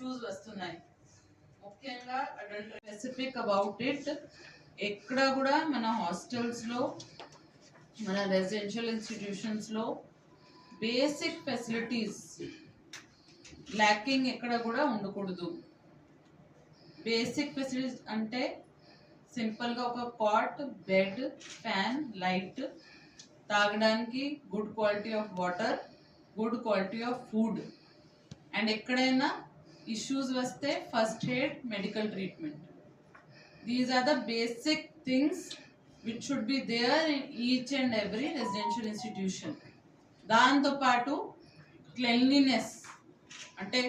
Issues వస్తున్నాయి. ముఖ్యంగా specific about it ఎక్కడ కూడా మన హాస్టల్స్లో మన రెసిడెన్షియల్ ఇన్స్టిట్యూషన్స్లో బేసిక్ ఫెసిలిటీస్ ల్యాకింగ్ ఎక్కడ కూడా ఉండకూడదు. బేసిక్ ఫెసిలిటీస్ అంటే సింపుల్గా ఒక కాట్ బెడ్ ఫ్యాన్ లైట్ తాగడానికి good quality of water good quality of food and ఎక్కడైనా ఇష్యూస్ వస్తే first aid medical treatment these are the basic things which should be there in each and every residential institution దాంతోపాటు cleanliness అంటే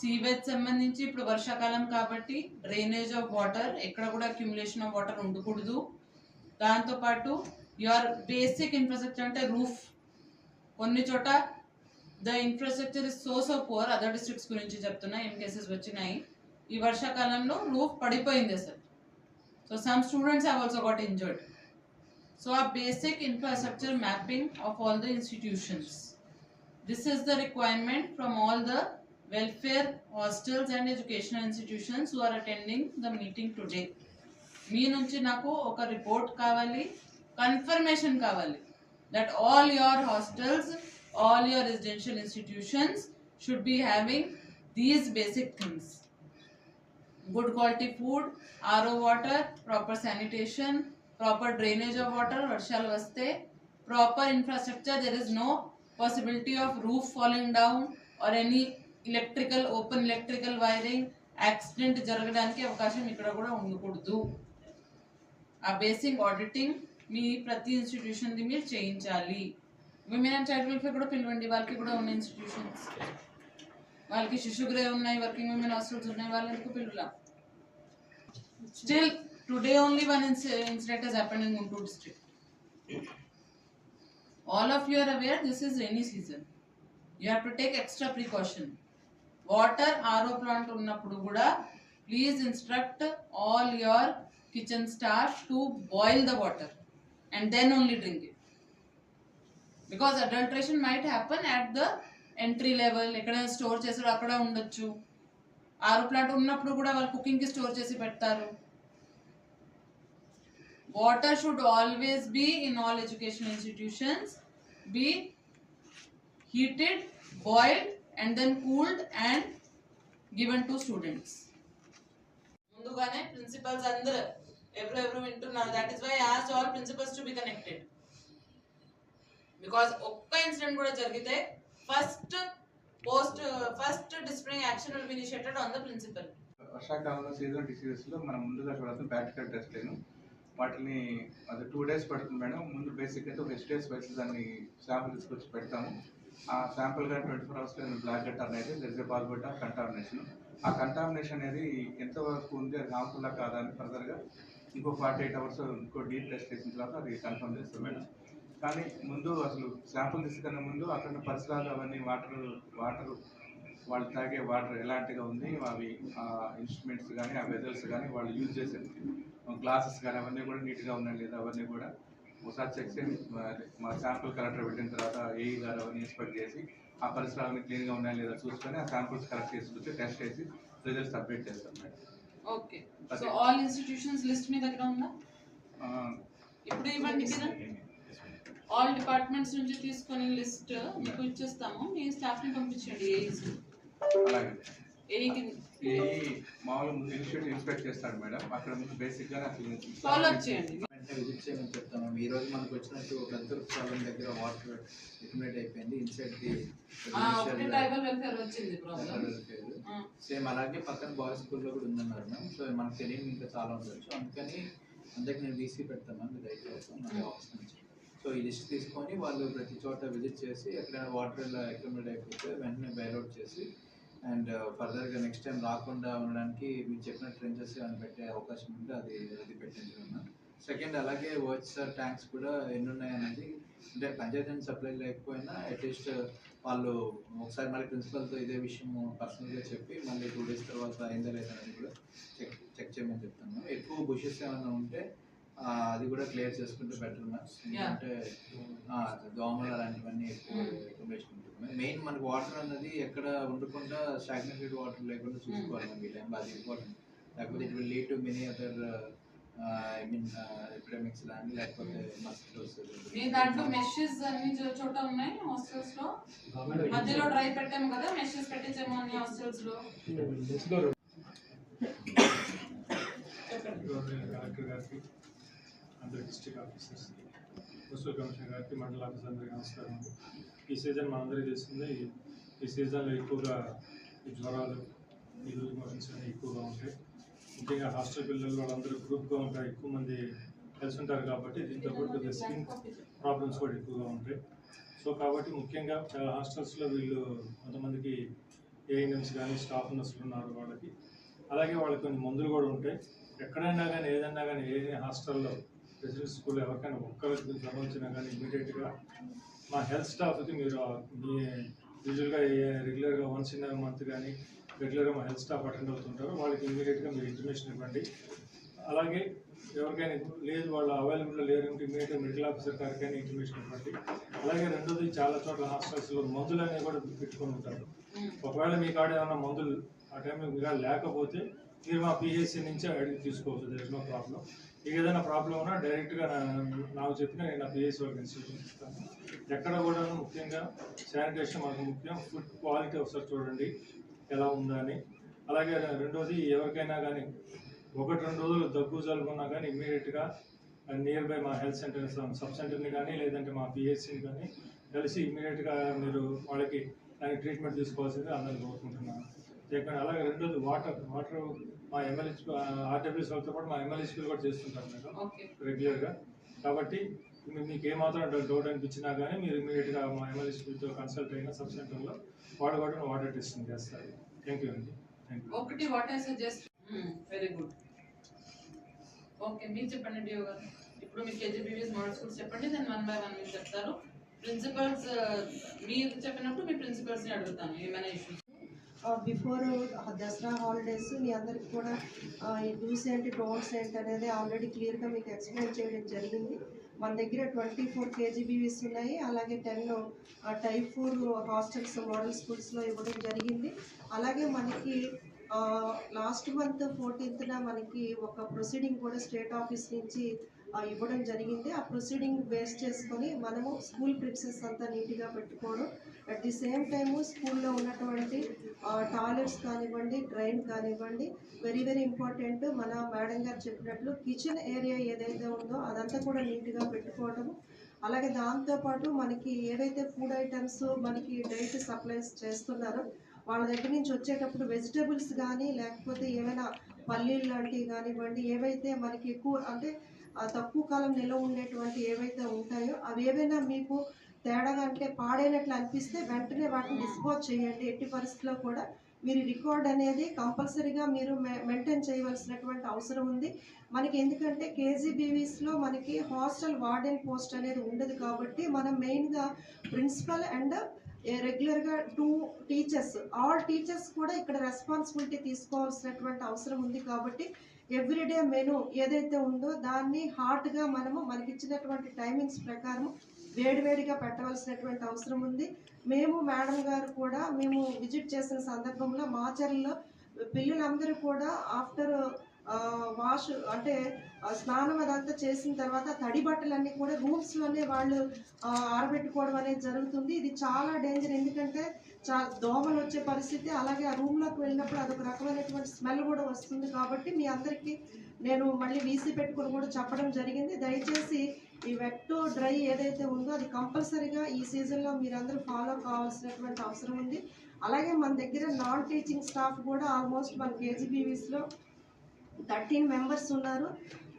sewage సంబంధించి ఇప్పుడు వర్షాకాలం కాబట్టి drainage of water ఎక్కడ కూడా అక్యుములేషన్ ఆఫ్ వాటర్ ఉండకూడదు. దాంతోపాటు యువర్ బేసిక్ ఇన్ఫ్రాస్ట్రక్చర్ అంటే రూఫ్ కొన్ని చోట the infrastructure is so so poor other districts గురించి చెప్తున్నా ఏం కేసెస్ వచ్చినాయి. ఈ వర్షాకాలంలో రూఫ్ పడిపోయింది అసలు. So some students have also got injured so ఆ basic infrastructure mapping of all the institutions this is the requirement from all the welfare hostels and educational institutions who are attending the meeting today మీ నుంచి నాకు ఒక report కావాలి confirmation కావాలి that all your hostels all your residential institutions should be having these basic things good quality food RO water proper sanitation proper drainage of water వర్షాలు వస్తే proper infrastructure there is no possibility of roof falling down or any electrical open electrical wiring accident జరగడానికి అవకాశం ఇక్కడ కూడా ఉండకూడదు ఆ basic auditing మీ ప్రతి ఇన్స్టిట్యూషన్ది మీరు చేయించాలి women and child welfare కూడా పిలవండి వాళ్ళకి కూడా ఉన్న ఇన్స్టిట్యూషన్స్ వాళ్ళకి శిశుగృహ ఉన్నాయి వర్కింగ్ ఉమెన్ హాస్టల్స్ ఉన్నాయి వాళ్ళకి పిలులా still today only one incident has happened in Guntur district all of you are aware this is rainy season you have to take extra precaution water RO plant ఉన్నప్పుడు కూడా please instruct all your kitchen staff to boil the water and then only drink it because adulteration might happen at the entry level ఎక్కడైనా store చేసారో అక్కడ ఉండొచ్చు. ఆరు plant ఉన్నప్పుడు కూడా వాళ్ళు కుకింగ్కి స్టోర్ చేసి పెడతారు. Water should always be in all education institutions be heated boiled and then cooled and given to students ముందుగానే ప్రిన్సిపల్స్ అందరూ ఎవరు ఎవరు వింటున్నారు that is why as all principals to be connected because ఒక్క ఇన్సిడెంట్ కూడా జరిగితే first post first discipline action will be initiated on the principal వర్షాకాలంలో season డిసీజెస్లో మనం ముందుగా చూడాల్సిన ప్రాక్టికల్ టెస్ట్ లేను వాటిని అది టూ డేస్ పడుతుంది మేడం. ముందు బేసిక్ అయితే ఒక ఎస్టేస్ వైస్ దాన్ని శాంపుల్ తీసుకొచ్చి పెడతాము. ఆ శాంపుల్గా ట్వంటీ ఫోర్ అవర్స్ బ్లాక్ గట్ అనేది దెర్ ఇస్ పాల్గొట్ట కంటామినేషన్ ఆ కంటామినేషన్ అనేది ఎంతవరకు ఉంది అది హార్మ్ఫుల్ కాదా అని ఫర్దర్గా ఇంకో ఫార్టీ ఎయిట్ అవర్స్ ఇంకో డీప్ టెస్ట్ చేసిన తర్వాత అది కన్ఫర్మ్ చేస్తాం మేడం. కానీ ముందు అసలు శాంపుల్ తీసుకునే ముందు అక్కడ పరిసరాలు అవన్నీ వాటర్ వాటర్ వాళ్ళు తాగే వాటర్ ఎలాంటిగా ఉంది అవి ఇన్స్ట్రుమెంట్స్ కానీ ఆ వెజల్స్ కానీ వాళ్ళు యూజ్ చేసే గ్లాసెస్ కానీ అవన్నీ కూడా నీట్గా ఉన్నాయి లేదా అవన్నీ కూడా. ఒకసారి చెక్ చేసి మా- శాంపుల్ కలెక్టర్ పెట్టిన తర్వాత ఏఈ గారు అవన్నీ ఇన్స్పెక్ట్ చేసి ఆ పరిసరాలన్నీ క్లీన్గా ఉన్నాయా లేదా చూసుకొని ఆ శాంపుల్స్ కలెక్ట్ చేసుకొచ్చి టెస్ట్ చేసి రిజల్ట్ సబ్మిట్ చేస్తాం madam. Okay so all institutions list మీ దగ్గర ఉందా? ఇప్పుడు ఇవ్వండి కదా. ఆల్ డిపార్ట్మెంట్స్ నుంచి తీసుకొని లిస్ట్ మీకు ఇచ్చేస్తాము. మీ స్టాఫ్ని పంపించండి. అలాగే. ఏఈకి ఏఈ మామూలు ముందు ఇన్స్టిట్యూట్ ఇన్స్పెక్ట్ చేస్తాడు మేడం. అక్కడ ముందు బేసిక్గా ఫాలో అప్ చేయండి. వెంటనే విజిట్ చేయమని చెప్తాను. ఈ రోజు మనకు వచ్చినట్టు దగ్గర వాటర్ అయిపోయింది. ఇన్సైడ్ ది ఆ, ఒకటి ట్రైబల్ వెల్ఫేర్ వచ్చింది ప్రాబ్లం సేమ్ అలాగే పక్కన బాయ్స్ స్కూల్లో కూడా ఉందన్నారు మ్యామ్ సో మనకు తెలియని ఇంకా చాలా ఉండొచ్చు అందుకని అందరికి నేను వీసీ పెడతాను మ్యామ్ ఆఫీస్ నుంచి సో ఈ లిస్ట్ తీసుకొని వాళ్ళు ప్రతి చోట విజిట్ చేసి ఎక్కడైనా వాటర్ ఇలా అక్యుమిలేట్ అయిపోతే వెంటనే బైలౌట్ చేసి అండ్ ఫర్దర్గా నెక్స్ట్ టైం రాకుండా ఉండడానికి మీరు చెప్పిన ట్రెంచెస్ అని పెట్టే అవకాశం ఉంటే అది అది పెట్టించుకున్నాం సెకండ్ అలాగే వాటర్ ట్యాంక్స్ కూడా ఎన్ని ఉన్నాయనేది అంటే పంచాయతీ సప్లై లేకపోయినా అట్లీస్ట్ uh, వాళ్ళు ఒకసారి మళ్ళీ ప్రిన్సిపల్తో ఇదే విషయం పర్సనల్గా చెప్పి మళ్ళీ టూ డేస్ తర్వాత అయిందా లేదా అనేది కూడా చెక్ చెక్ చేయమని చెప్తాను ఎక్కువ బుషెస్ ఏమైనా ఉంటే అది కూడా క్లియర్ చేసుకుంటే బెటర్ మ్యామ్. ఎందుకంటే ఆ, దోమలు అలాంటివన్నీ ఎక్కువ Hmm. ఇన్ఫర్మేషన్ ఉంటుంది మెయిన్ మనకి వాటర్ అన్నది ఎక్కడ ఉండకుండా స్టాగ్నేటెడ్ వాటర్ లేకుండా చూసుకోవాలి మ్యామ్ ఈ టైంలో అది ఇంపార్టెంట్ లేకపోతే it will lead to many other I mean epidemics కానీ లేకపోతే మస్కిటోస్ మీ దాంట్లో మెషెస్ అన్ని చోట ఉన్నాయి హాస్టల్స్లో? మధ్యలో డ్రై పెట్టాము కదా మెషెస్ పెట్టించాము అన్ని హాస్టల్స్లో. చెప్పండి. కలెక్టర్ గారికి. అందరు డిస్ట్రిక్ట్ ఆఫీసర్స్. మున్సిపల్ కమిషనర్ గారికి మండల ఆఫీసర్ అందరికీ నమస్కారం. ఈ సీజన్ మనందరికీ తెలిసిందే ఈ- ఈ సీజన్లో ఎక్కువగా ఈ జ్వరాలు ఇల్లు లూజ్ మోషన్స్ అనేవి ఎక్కువగా ఉంటాయి. ముఖ్యంగా హాస్టల్ పిల్లలు వాళ్ళందరూ గ్రూప్గా ఉంటారు ఎక్కువ మంది కలిసి ఉంటారు కాబట్టి దీంతో పాటు కొద్దిగా స్కిన్ ప్రాబ్లమ్స్ కూడా ఎక్కువగా ఉంటాయి. సో కాబట్టి ముఖ్యంగా చాలా హాస్టల్స్లో వీళ్ళు కొంతమందికి ఏఎన్ఎంస్ కానీ స్టాఫ్ నర్సులు ఉన్నారు వాళ్ళకి. అలాగే వాళ్ళకి కొన్ని మందులు కూడా ఉంటాయి. ఎక్కడైనా కానీ ఏదైనా కానీ ఏ హాస్టల్లో రెసిడెన్స్ స్కూల్లో ఎవరికైనా ఒక్క వ్యక్తి సంబంధించినా కానీ ఇమీడియట్గా మా హెల్త్ స్టాఫ్కి మీరు ఆ మీ యూజువల్గా రెగ్యులర్గా వన్స్ ఇన్ మంత్ కానీ రెగ్యులర్గా మా హెల్త్ స్టాఫ్ అటెండ్ అవుతుంటారు వాళ్ళకి ఇమీడియట్గా మీరు ఇన్ఫర్మేషన్ ఇవ్వండి. అలాగే ఎవరికైనా లేదు వాళ్ళు అవైలబుల్లో లేరు ఇమీడియట్ ఇమీడియట్గా మెడికల్ ఆఫీసర్ గారికైనా ఇన్ఫర్మేషన్ ఇవ్వండి. అలాగే రెండోది చాలా చోట్ల హాస్టల్స్లో మందులు అనేవి కూడా పెట్టుకొని ఉంటారు. ఒకవేళ మీ కాడ ఏమైనా మందులు ఆ టైంలో మీరు లేకపోతే మీరు మా పిహెచ్సి నుంచి అడిగి తీసుకోవచ్చు. దర్ ఇస్ నో ప్రాబ్లం ఏదైనా ప్రాబ్లం ఉన్నా డైరెక్ట్గా నాకు చెప్పిన నేను నా పిహెచ్సి వాళ్ళకి ఇన్స్టిట్యూషన్ ఇస్తాను ఎక్కడ కూడా ముఖ్యంగా శానిటేషన్ మనకు ముఖ్యం. ఫుడ్ క్వాలిటీ ఒకసారి చూడండి ఎలా ఉందని. అలాగే రెండోది ఎవరికైనా కానీ ఒకటి రెండు రోజులు దగ్గు జలుబు కానీ ఇమ్మీడియట్గా నియర్ బై మా హెల్త్ సెంటర్ సబ్ సెంటర్ని కానీ లేదంటే మా పిహెచ్సిని కానీ కలిసి ఇమ్మీడియట్గా మీరు వాళ్ళకి దానికి ట్రీట్మెంట్ తీసుకోవాల్సింది అందరిని కోరుకుంటున్నాను. చెప్పండి అలాగే రెండోది వాటర్ వాటర్ మా ఎమ్మెల్యే ఆర్డబ్ల్యూఎస్ వాళ్ళతో పాటు మా ఎమ్మెల్యేస్పీలు కూడా చేస్తుంటారు మేడం. ఓకే. రెగ్యులర్గా కాబట్టి మీకు ఏమాత్రం డౌట్ అనిపించినా కానీ మీరు ఇమీడియట్గా మా ఎమ్మెల్యేస్పీతో కన్సల్ట్ అయిన సబ్ సెంటర్లో వాడు కూడా వాటర్ టెస్టింగ్ చేస్తారు. థ్యాంక్ యూ అండి. ఒకటి what I suggest very good okay మీరు చెప్పండి డియో గారు. ఇప్పుడు మీరు కేజీబీవీఎస్ మోడల్ స్కూల్స్ చెప్పండి దెన్ వన్ బై వన్ మీరు చెప్తారు. ప్రిన్సిపల్స్ మీరు చెప్పినప్పుడు మీ ప్రిన్సిపల్స్ని అడుగుతాను ఏమైనా issues Uh, before uh, Dasara holidays మీ అందరికి కూడా uh, ఈ డూస్ ఏంటి డోంట్స్ ఏంటి అనేది ఆల్రెడీ క్లియర్గా మీకు ఎక్స్ప్లెయిన్ చేయడం జరిగింది. మన దగ్గర ట్వంటీ ఫోర్ కేజీబీవీస్ ఉన్నాయి. అలాగే ten type four hostels model స్కూల్స్లో ఇవ్వడం జరిగింది. అలాగే మనకి లాస్ట్ మంత్ ఫోర్టీన్త్న మనకి ఒక ప్రొసీడింగ్ కూడా స్టేట్ ఆఫీస్ నుంచి ఇవ్వడం జరిగింది. ఆ ప్రొసీడింగ్ బేస్ చేసుకొని మనము స్కూల్ ప్రిన్సెస్ అంతా నీట్గా పెట్టుకోవడం. అట్ ది సేమ్ టైము స్కూల్లో ఉన్నటువంటి టాయిలెట్స్ కానివ్వండి డ్రైన్ కానివ్వండి వెరీ వెరీ ఇంపార్టెంట్ మన మేడం గారు చెప్పినట్లు కిచెన్ ఏరియా ఏదైతే ఉందో అదంతా కూడా నీట్గా పెట్టుకోవడం అలాగే దాంతోపాటు మనకి ఏవైతే ఫుడ్ ఐటమ్స్ మనకి డైట్ సప్లైస్ చేస్తున్నారో వాళ్ళ దగ్గర నుంచి వచ్చేటప్పుడు వెజిటేబుల్స్ కానీ లేకపోతే ఏమైనా పల్లీలు లాంటివి కానివ్వండి ఏవైతే మనకి ఎక్కువ అంటే తక్కువ కాలం నిల్వ ఉండేటువంటి ఏవైతే ఉంటాయో అవి ఏవైనా మీకు తేడాగా అంటే పాడైనట్లు అనిపిస్తే వెంటనే వాటిని డిస్పోజ్ చేయండి. ఎట్టి పరిస్థితిలో కూడా మీరు రికార్డ్ అనేది కంపల్సరీగా మీరు మెయింటైన్ చేయవలసినటువంటి అవసరం ఉంది. మనకి ఎందుకంటే కేజీబీవీస్లో మనకి హాస్టల్ వార్డెన్ పోస్ట్ అనేది ఉండదు కాబట్టి మనం మెయిన్గా ప్రిన్సిపల్ అండ్ రెగ్యులర్గా టూ టీచర్స్ ఆల్ టీచర్స్ కూడా ఇక్కడ రెస్పాన్సిబిలిటీ తీసుకోవాల్సినటువంటి అవసరం ఉంది కాబట్టి ఎవ్రీడే మెను ఏదైతే ఉందో దాన్ని హాట్గా మనము మనకి ఇచ్చినటువంటి టైమింగ్స్ ప్రకారం వేడివేడిగా పెట్టవలసినటువంటి అవసరం ఉంది. మేము మేడం గారు కూడా మేము విజిట్ చేసిన సందర్భంలో మాచర్లో పిల్లలందరూ కూడా ఆఫ్టర్ వాష్ అంటే స్నానం అదంతా చేసిన తర్వాత తడి బట్టలన్నీ కూడా రూమ్స్లోనే వాళ్ళు ఆరబెట్టుకోవడం అనేది జరుగుతుంది. ఇది చాలా డేంజర్ ఎందుకంటే చా దోమలు వచ్చే పరిస్థితి అలాగే ఆ రూమ్లోకి వెళ్ళినప్పుడు అదొక రకమైనటువంటి స్మెల్ కూడా వస్తుంది కాబట్టి మీ అందరికీ నేను మళ్ళీ వీసీ పెట్టుకుని కూడా చెప్పడం జరిగింది. దయచేసి ఈ వెట్ డ్రై ఏదైతే ఉందో అది కంపల్సరీగా ఈ సీజన్లో మీరందరూ ఫాలో కావాల్సినటువంటి అవసరం ఉంది. అలాగే మన దగ్గర నాన్ టీచింగ్ స్టాఫ్ కూడా ఆల్మోస్ట్ మన కేజీబీవీస్లో థర్టీన్ మెంబర్స్ ఉన్నారు.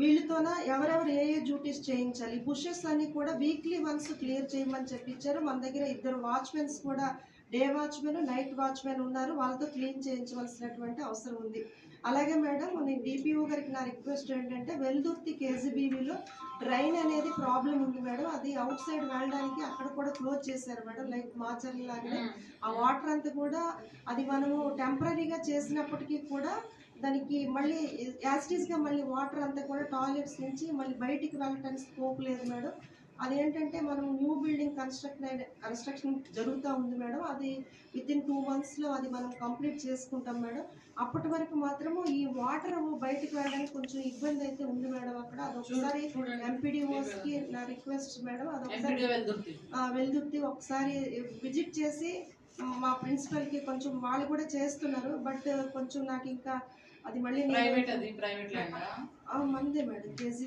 వీళ్ళతోన ఎవరెవరు ఏ ఏ డ్యూటీస్ చేయించాలి? బుషెస్ అన్ని కూడా వీక్లీ వన్స్ క్లియర్ చేయమని చెప్పించారు మన దగ్గర ఇద్దరు వాచ్మెన్స్ కూడా డే వాచ్మెన్ నైట్ వాచ్మెన్ ఉన్నారు. వాళ్ళతో క్లీన్ చేయించవలసినటువంటి అవసరం ఉంది. అలాగే మేడం నేను డిపిఓ గారికి నా రిక్వెస్ట్ ఏంటంటే వెల్దుర్తి కేజీబీవీలో డ్రైన్ అనేది ప్రాబ్లం ఉంది మేడం. అది అవుట్ సైడ్ వెళ్ళడానికి అక్కడ కూడా క్లోజ్ చేశారు మేడం. లైక్ మాచర్లాగానే ఆ వాటర్ అంతా కూడా అది మనము టెంపరీగా చేసినప్పటికీ కూడా దానికి మళ్ళీ యాసిటీస్గా మళ్ళీ వాటర్ అంతా కూడా టాయిలెట్స్ నుంచి మళ్ళీ బయటికి వెళ్ళటానికి స్కోప్ లేదు మేడం. అదేంటంటే మనం న్యూ బిల్డింగ్ కన్స్ట్రక్ట్ కన్స్ట్రక్షన్ జరుగుతూ ఉంది మేడం. అది విత్ ఇన్ టూ మంత్స్లో అది మనం కంప్లీట్ చేసుకుంటాం మేడం. అప్పటి వరకు మాత్రము ఈ వాటర్ బయటికి వెళ్ళడానికి కొంచెం ఇబ్బంది అయితే ఉంది మేడం అక్కడ. అది ఒకసారి చూడండి. ఎంపీడీఓస్కి నా రిక్వెస్ట్ మేడం. అది ఒకసారి వెల్దుర్తి. ఒకసారి విజిట్ చేసి మా ప్రిన్సిపల్కి కొంచెం వాళ్ళు కూడా చేస్తున్నారు. బట్ కొంచెం నాకు ఇంకా అది మళ్ళీ ప్రైవేట్ అది ప్రైవేట్ ల్యాండ్? ఆ, మందే మేడం కేజీ